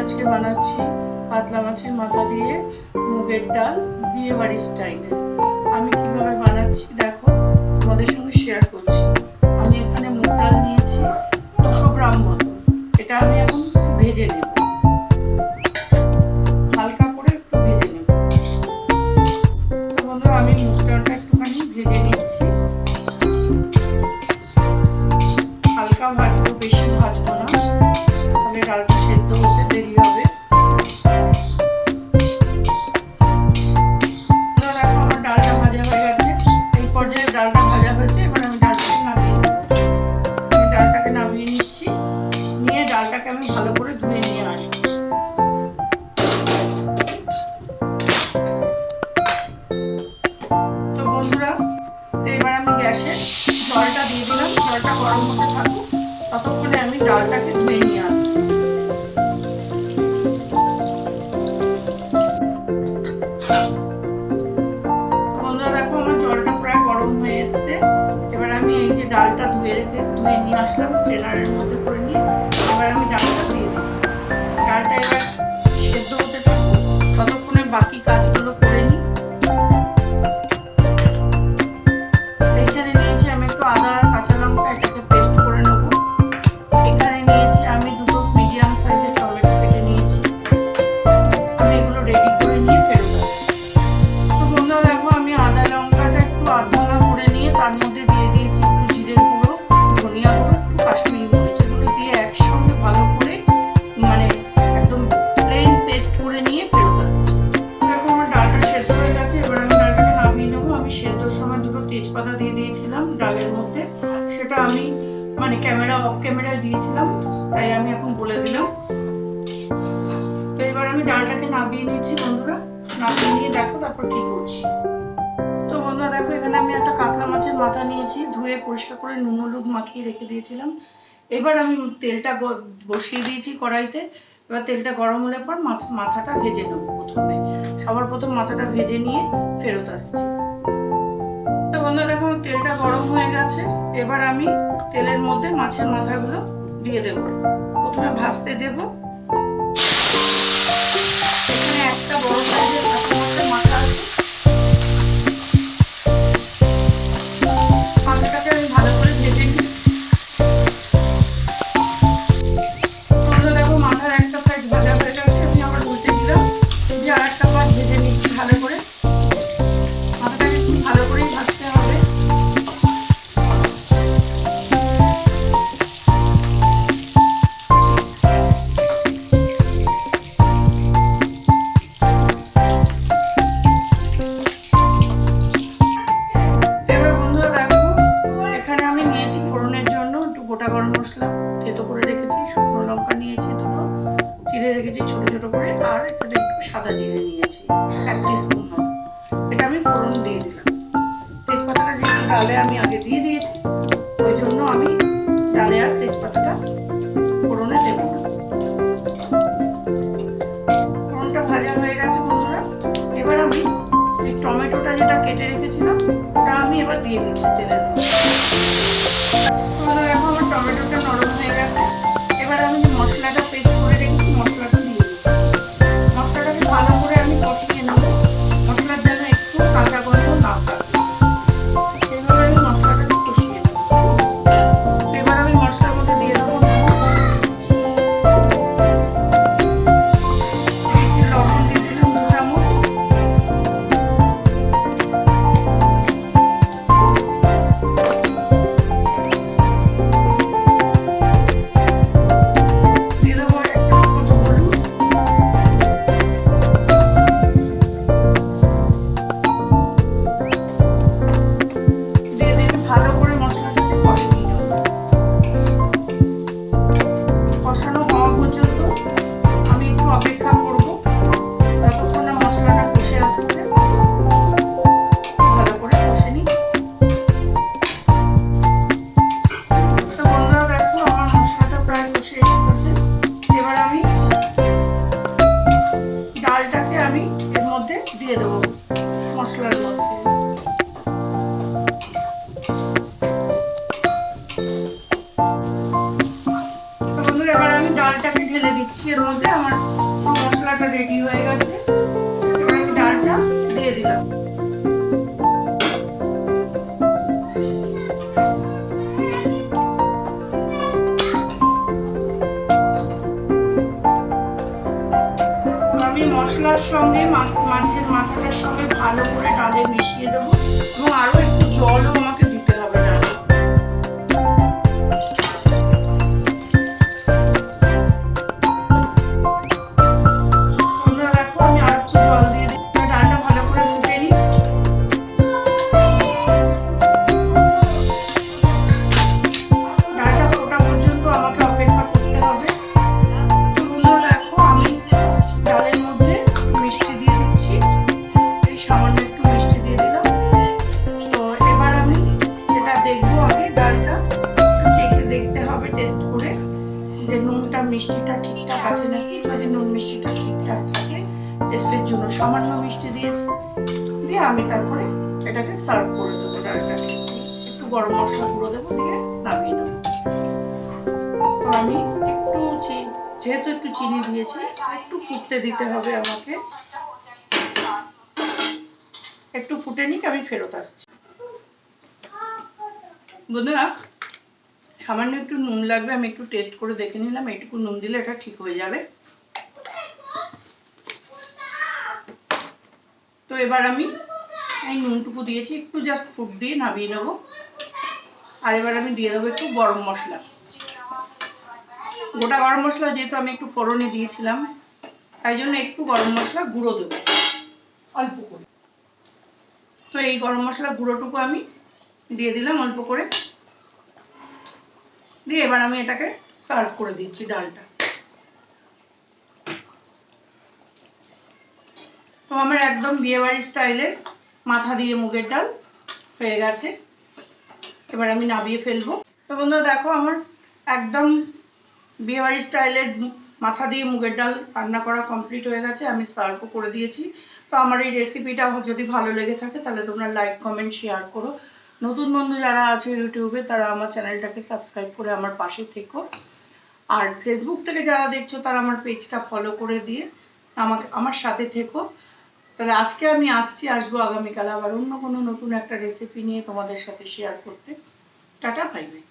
আজকে বানাচ্ছি কাতলা মাছের মাথা দিয়ে মুগের ডাল বিয়ে বাড়ির স্টাইলে। আমি কীভাবে বানাচ্ছি দেখো, তোমাদের সঙ্গে শেয়ার করছি। আমি এখানে মুগ ডাল নিয়েছি দুশো গ্রাম মতো। এটা আমি এখন ভেজে নেব। হালকা করে একটু ভেজে নেব। বন্ধুরা, আমি মুগ ডালটা তো বন্ধুরা এবার আমি গ্যাসে জলটা দিয়ে দিলাম, জলটা গরম হতে থাকুক। ততক্ষণে আমি ডালটাকে ধুয়ে নিয়ে জলটা প্রায় হয়ে এবার আমি এই যে ডালটা ধুয়ে রেখে ধুয়ে নিয়ে আসলাম, স্ট্রেনারের মধ্যে করে নিয়ে। তেজপাতা দিয়ে দিয়েছিলাম ডালের মধ্যে। সেটা আমি মানে ক্যামেরা, অফ ক্যামেরায় দিয়েছিলাম, তাই আমি এখন বলে দিলাম। তো এবার আমি ডালটাকে নামিয়ে নিচ্ছি বন্ধুরা। নামিয়ে নিয়ে দেখো তারপর কি করছি। তো বন্ধুরা দেখো, এখানে আমি একটা কাতলা মাছের মাথা নিয়েছি, ধুয়ে পরিষ্কার করে নুন হলুদ মাখিয়ে রেখে দিয়েছিলাম। এবার আমি তেলটা বসিয়ে দিয়েছি কড়াইতে। এবার তেলটা গরম হলে পর মাছ, মাথাটা ভেজে নেব প্রথমে। সবার প্রথম মাথাটা ভেজে নিয়ে ফেরত আসছি। এবার আমি তেলের মধ্যে মাছের মাথাগুলো দিয়ে দেব। প্রথমে ভাজতে দেব। এখানে একটা বড় সাইজের ডালে আমি আগে দিয়ে দিয়েছি। ওই জন্য আমি ডালে আর তেজপাতাটা ফোড়নে দেবো ফোড়নটা ভাজা হয়ে গেছে বন্ধুরা। এবার আমি টমেটোটা যেটা কেটে রেখেছিলাম, ওটা আমি এবার দিয়ে দিচ্ছি তেলের রেডি হয়ে গেছে। এবার আমি ডালটা দিয়ে দিলাম। মশলার সঙ্গে মাছের মাথাটার সঙ্গে ভালো করে তাদের মিশিয়ে দেবো। এবং আরও একটু জলও মিষ্টিটা ঠিকঠাক আছে নাকি? যদি নুন মিষ্টিটা ঠিকঠাক থাকে? টেস্টের জন্য সামান্য মিষ্টি দিয়েছি। দিয়ে আমি তারপরে এটাকে সার্ভ করে দেবো ডালটাকে একটু গরম মশলা গুঁড়ো দেবো, দিয়ে নামিয়ে নেব। আমি একটু যেহেতু একটু চিনি দিয়েছি, একটু ফুটতে দিতে হবে আমাকে। একটু ফুটে নিক, আমি ফেরত আসছি। বন্ধুরা সামান্য একটু নুন লাগবে, আমি একটু টেস্ট করে দেখে নিলাম, এইটুকু নুন দিলে এটা ঠিক হয়ে যাবে। তো এবার আমি এই নুনটুকু দিয়েছি, একটু জাস্ট ফুট দিয়ে নামিয়ে নেব। আর এবার আমি দিয়ে দেবো একটু গরম মশলা। গোটা গরম মশলা যেহেতু আমি একটু ফোড়নে দিয়েছিলাম, তাই জন্য একটু গরম মশলা গুঁড়ো দেবো, অল্প করে। তো এই গরম মশলা গুঁড়োটুকু আমি দিয়ে দিলাম অল্প করে। দিয়ে এবার আমি এটাকে সার্ভ করে দিচ্ছি ডালটা। তো আমার একদম বিয়েবাড়ি স্টাইলের মাথা দিয়ে মুগের ডাল হয়ে গেছে। এবার আমি নাবিয়ে ফেলব। তো বন্ধুরা, দেখো আমার একদম বিয়েবাড়ি স্টাইলের মাথা দিয়ে মুগের ডাল রান্না করা কমপ্লিট হয়ে গেছে, আমি সার্ভও করে দিয়েছি। তো আমার এই রেসিপিটা যদি ভালো লেগে থাকে, তাহলে তোমরা লাইক কমেন্ট শেয়ার করো। নতুন বন্ধু যারা আছে ইউটিউবে তারা আমার চ্যানেলটাকে সাবস্ক্রাইব করে আমার পাশে থেকো। আর ফেসবুক থেকে যারা দেখছ, তারা আমার পেজটা ফলো করে দিয়ে আমাকে, আমার সাথে থেকো। তাহলে আজকে আমি আসছি, আসব আগামীকাল আবার অন্য কোনো নতুন একটা রেসিপি নিয়ে তোমাদের সাথে শেয়ার করতে। Tata bye bye